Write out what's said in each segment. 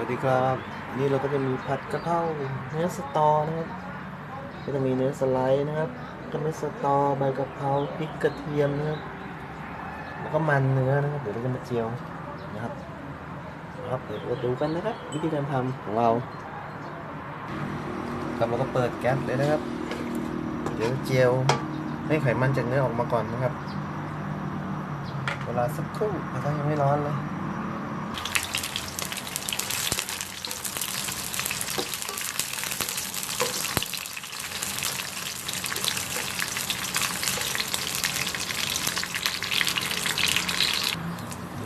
วัสดีครับ นี่เราก็จะมีผัดกะเพราเนื้อสตอนะครับ ก็จะมีเนื้อสไลด์นะครับก็เนื้อสตอใบกะเพราพริกกระเทียมนะครับแล้วก็มันเนื้อนะครับเดี๋ยวเราจะมาเจียวนะครับนะครับเดี๋ยวเราดูกันนะครับ วิธีการทำของเราครับเราก็เปิดแก๊สเลยนะครับ เดี๋ยวเจียวให้ไขมันจากเนื้อออกมาก่อนนะครับ เวลาสักครู่นะครับยังไม่ร้อนเลย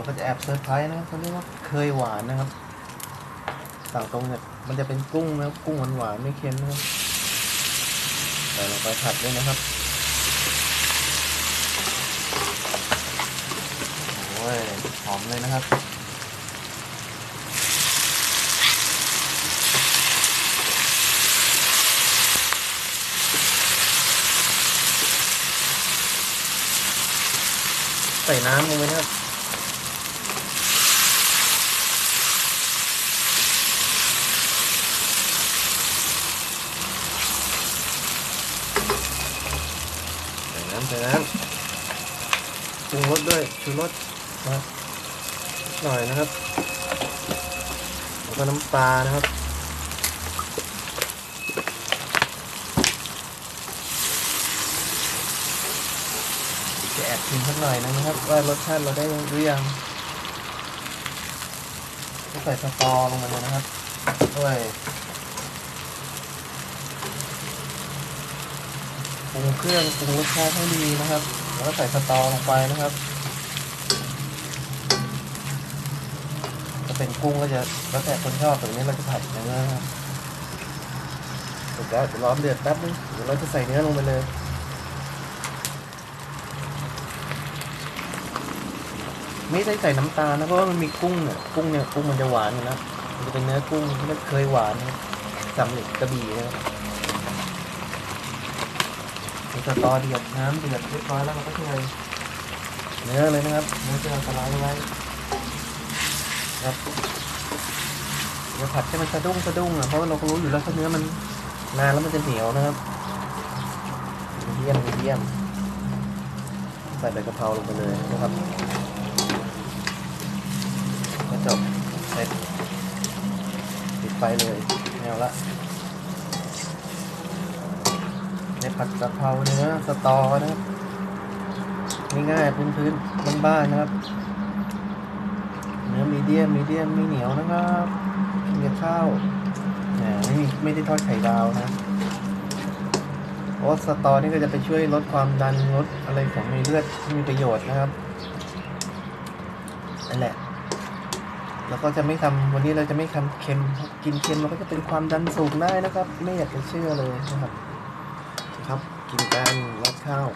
เราก็จะแอบเซอร์ไพรส์นะครับเขาเรียกว่าเคยหวานนะครับ สั่งตรงเนี่ยมันจะเป็นกุ้งนะครับกุ้งหวานหวานไม่เค็มนะครับใส่ลงไปผัดด้วยนะครับโอ้ยหอมเลยนะครับใส่น้ำลงไปนะครับ ใส่น้ำใส่น้ำปรุงรสด้วยชูรสนะหน่อยนะครับแล้วก็น้ำปลานะครับจะแอบชิมสักหน่อยนะครับ ว่ารสชาติเราได้หรือยังก็ใส่สตอลงมาเลยนะครับด้วย ปรุงเครื่องปรุงรสชาติให้ดีนะครับ แล้วก็ใส่สตอลงไปนะครับถ้าเป็นกุ้งก็จะแล้วแต่คนชอบแต่วันนี้เราจะผัดเนื้อครับเดี๋ยวจะร้อนเดือดแป๊บนึงเดี๋ยวเราจะใส่เนื้อลงไปเลยไม่ได้ใส่น้ำตาลนะเพราะว่ามันมีกุ้งเนี่ยกุ้งเนี่ยกุ้งมันจะหวานอยู่แล้วมันจะเป็นเนื้อกุ้งที่มันเคยหวานนะครับสำเร็จกระบี่นะครับ สตอเดือดน้ำเดือดเรียบร้อยแล้วเราก็เทเนื้อเลยนะครับเนื้อที่เราสไลด์ไว้ครับเดี๋ยวผัดให้มันสะดุ้งสะดุ้งอะเพราะว่าเราก็รู้อยู่แล้วถ้าเนื้อมันนานแล้วมันจะเหนียวนะครับมีเดียมมีเดียมใส่ใบกะเพราลงไปเลยนะครับก็จบเสร็จปิดไฟเลยไม่เอาละใน ผัดกะเพราเนื้อสตอนะครับง่ายๆพื้นๆบ้านๆนะครับ เนื้อมีเดียมมีเดียมไม่เหนียวนะครับกินกับข้าวแหมไม่มีไม่ได้ทอดไข่ดาวนะเพราะว่าสตอนี่ก็จะไปช่วยลดความดันลดอะไรของในเลือดที่มีประโยชน์นะครับนั่นแหละแล้วก็จะไม่ทำวันนี้เราจะไม่ทำเค็มกินเค็มเราก็จะเป็นความดันสูงได้นะครับ ไม่อยากจะเชื่อเลยนะครับ ครับ กินกันรัดข้าว